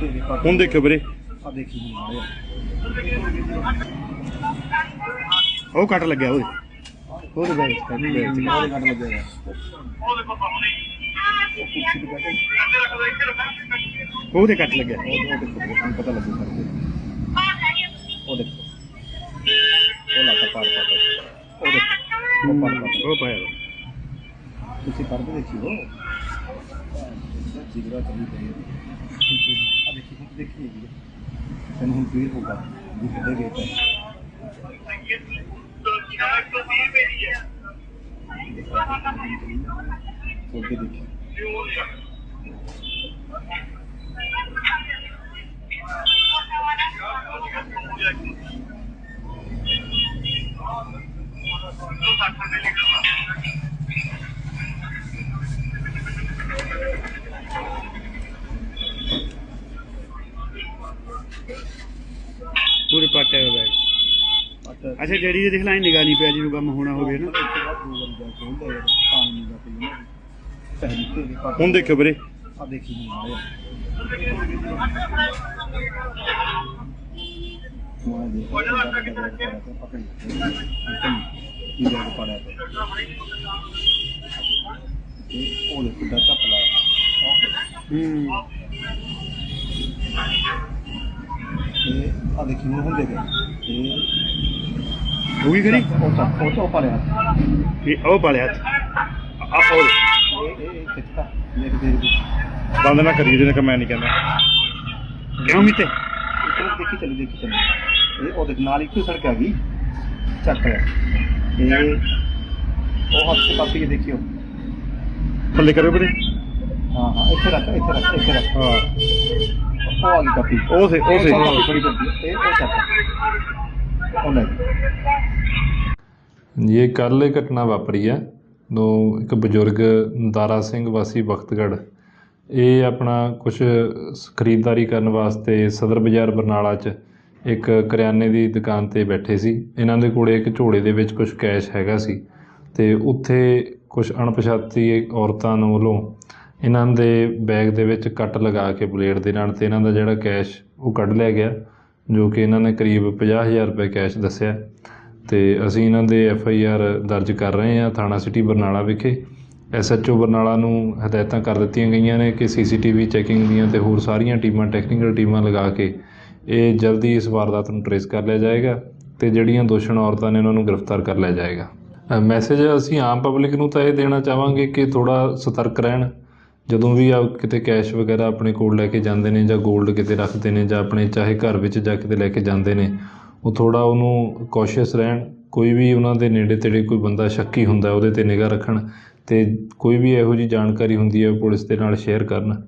ਕੱਟ ਹੁਣ ਦੇਖਿਓ ਵੀਰੇ। ਆ ਦੇਖੀ ਨਹੀਂ ਮਾਰਿਆ ਉਹ ਕੱਟ ਲੱਗਿਆ ਉਹਦੇ ਉਹਦੇ ਚ ਕੱਟ ਉਹਦੇ ਲੱਗਿਆ ਕੱਟ ਲੱਗਿਆ ਉਹਦੇ ਕੱਟ ਲੱਗਿਆ। ਉਹ ਦੇਖੋ ਤੁਹਾਨੂੰ ਪਤਾ ਲੱਗੂ ਕਰਕੇ। ਉਹ ਦੇਖੋ। ਉਹ ਲਾਤਾ ਪਾਰ ਪਾਤਾ ਉਹ ਦੇਖੋ। ਉਹ ਪਾਰ ਪਾਤਾ ਉਹ ਪਾਇਆ। ਤੁਸੀਂ ਕਰਦੇ ਦੇਖਿਓ ਜਿਗਰਾ ਚੱਲੀ ਪਈ ਦੇਖੀ ਜੀ ਤੈਨੂੰ ਹੁਣ ਫੀਲ ਹੋਗਾ ਵੀ ਕਿੱਥੇ ਗਏ ਤਾਂ। ਅੱਗੇ ਦੇਖੀ। ਪੂਰੇ ਪਾਟਿਆ ਹੋਇਆ ਬੈਗ ਅੱਛਾ ਅੱਛਾ ਜਿਹੜੀ ਦੇ ਦੇਖ ਲੈ ਨਿਗਾਹ ਨਹੀਂ ਪਿਆ ਜਿਹਨੂੰ ਕੰਮ ਹੋਣਾ ਹੋਵੇ ਨਾ ਹੁਣ ਦੇਖਿਓ ਵੀਰੇ। ਆ ਦੇਖੀ ਨਹੀਂ ਮਾਰਿਆ ਮੈਂ ਦੇਖੋ ਪਕੜ ਇਹ ਜਗ੍ਹਾ ਪੜਿਆ ਤੇ ਉਹ ਲੈ ਕਿੱਦਾਂ ਚੱਪ ਲਾਇਆ ਹੂੰ। ਇਹ ਆ ਦੇਖੀ ਹੁਣ ਹੁੰਦੇ ਗਏ ਇਹ ਉਹ ਵੀ ਕਰੀ? ਉਹ ਉਹ ਚੱਪ ਪੜਿਆ ਇਹ ਉਹ ਪਾਲਿਆ ਹੱਥ। ਆ ਉਹ ਇਹ ਕਿੱਤਾ ਬੰਦ ਨਾ ਕਰੀਏ ਜਿਹਨੇ ਕਿ ਮੈਂ ਨਹੀਂ ਕਹਿੰਦਾ। ਕਿਉਂ ਮਿੱਤੇ? ਦੇਖੀ ਚੱਲੀ ਦੇਖੀ ਚੱਲੀ। ਇਹ ਉਹਦੇ ਨਾਲ ਇੱਕੋ ਸੜਕ ਆ ਗਈ। ਚੱਕ ਲਿਆ। ਇਹ ਉਹ ਹੱਥ ਤੇ ਕਾਪੀ ਦੇਖਿਓ। ਥੱਲੇ ਕਰਿਓ ਵੀਰੇ। ਹਾਂ ਹਾਂ ਇੱਥੇ ਰੱਖ ਇੱਥੇ ਰੱਖ ਇੱਥੇ ਰੱਖ। ਹਾਂ। ਕਰਦੀ ਇਹ ਕੱਲ੍ਹ ਇਹ ਘਟਨਾ ਵਾਪਰੀ ਹੈ ਦੋ ਇੱਕ ਬਜ਼ੁਰਗ ਦਾਰਾ ਸਿੰਘ ਵਾਸੀ ਬਖਤਗੜ੍ਹ ਇਹ ਆਪਣਾ ਕੁਝ ਖਰੀਦਦਾਰੀ ਕਰਨ ਵਾਸਤੇ ਸਦਰ ਬਾਜ਼ਾਰ ਬਰਨਾਲਾ 'ਚ ਇੱਕ ਕਰਿਆਨੇ ਦੀ ਦੁਕਾਨ ਤੇ ਬੈਠੇ ਸੀ। ਇਹਨਾਂ ਦੇ ਕੋਲੇ ਇੱਕ ਝੋਲੇ ਦੇ ਵਿੱਚ ਕੁਝ ਕੈਸ਼ ਹੈਗਾ ਸੀ। ਤੇ ਉੱਥੇ ਕੁਝ ਅਣਪਛਾਤੀ ਔਰਤਾਂ ਨੂੰ ਵੱਲੋਂ ਇਹਨਾਂ ਦੇ ਬੈਗ ਦੇ ਵਿੱਚ ਕੱਟ ਲਗਾ ਕੇ ਬਲੇਡ ਦੇ ਨਾਲ ਅਤੇ ਇਹਨਾਂ ਦਾ ਜਿਹੜਾ ਕੈਸ਼ ਉਹ ਕੱਢ ਲਿਆ ਗਿਆ, ਜੋ ਕਿ ਇਹਨਾਂ ਨੇ ਕਰੀਬ ਪੰਜਾਹ ਹਜ਼ਾਰ ਰੁਪਏ ਕੈਸ਼ ਦੱਸਿਆ। ਅਤੇ ਅਸੀਂ ਇਹਨਾਂ ਦੇ ਐੱਫ ਆਈ ਆਰ ਦਰਜ ਕਰ ਰਹੇ ਹਾਂ ਥਾਣਾ ਸਿਟੀ ਬਰਨਾਲਾ ਵਿਖੇ। ਐਸ ਐਚ ਓ ਬਰਨਾਲਾ ਨੂੰ ਹਦਾਇਤਾਂ ਕਰ ਦਿੱਤੀਆਂ ਗਈਆਂ ਨੇ ਕਿ ਸੀ ਸੀ ਟੀ ਵੀ ਚੈਕਿੰਗ ਦੀਆਂ ਅਤੇ ਹੋਰ ਸਾਰੀਆਂ ਟੀਮਾਂ ਟੈਕਨੀਕਲ ਟੀਮਾਂ ਲਗਾ ਕੇ ਇਹ ਜਲਦੀ ਇਸ ਵਾਰਦਾਤ ਨੂੰ ਟਰੇਸ ਕਰ ਲਿਆ ਜਾਏਗਾ ਤੇ ਜਿਹੜੀਆਂ ਦੋਸ਼ਣ ਔਰਤਾਂ ਨੇ ਉਹਨਾਂ ਨੂੰ ਗ੍ਰਿਫਤਾਰ ਕਰ ਲਿਆ ਜਾਏਗਾ। ਮੈਸੇਜ ਅਸੀਂ ਆਮ ਪਬਲਿਕ ਨੂੰ ਤਾਂ ਇਹ ਦੇਣਾ ਚਾਹਾਂਗੇ ਕਿ ਥੋੜਾ ਸਤਰਕ ਰਹਿਣ। ਜਦੋਂ ਵੀ ਆ ਕਿਤੇ ਕੈਸ਼ ਵਗੈਰਾ ਆਪਣੇ ਕੋਲ ਲੈ ਕੇ ਜਾਂਦੇ ਨੇ ਜਾਂ ਗੋਲਡ ਕਿਤੇ ਰੱਖਦੇ ਨੇ ਜਾਂ ਆਪਣੇ ਚਾਹੇ ਘਰ ਵਿੱਚ ਜਾ ਕਿਤੇ ਲੈ ਕੇ ਜਾਂਦੇ ਨੇ, ਉਹ ਥੋੜ੍ਹਾ ਉਹਨੂੰ ਕੌਸ਼ੀਅਸ ਰਹਿਣ, ਕੋਈ ਵੀ ਉਹਨਾਂ ਦੇ ਨੇੜੇ ਤੇੜੇ ਕੋਈ ਬੰਦਾ ਸ਼ੱਕੀ ਹੁੰਦਾ, ਉਹਦੇ ਤੇ ਨਿਗਾਹ ਰੱਖਣ ਅਤੇ ਕੋਈ ਵੀ ਇਹੋ ਜਿਹੀ ਜਾਣਕਾਰੀ ਹੁੰਦੀ ਹੈ ਪੁਲਿਸ ਦੇ ਨਾਲ ਸ਼ੇਅਰ ਕਰਨ।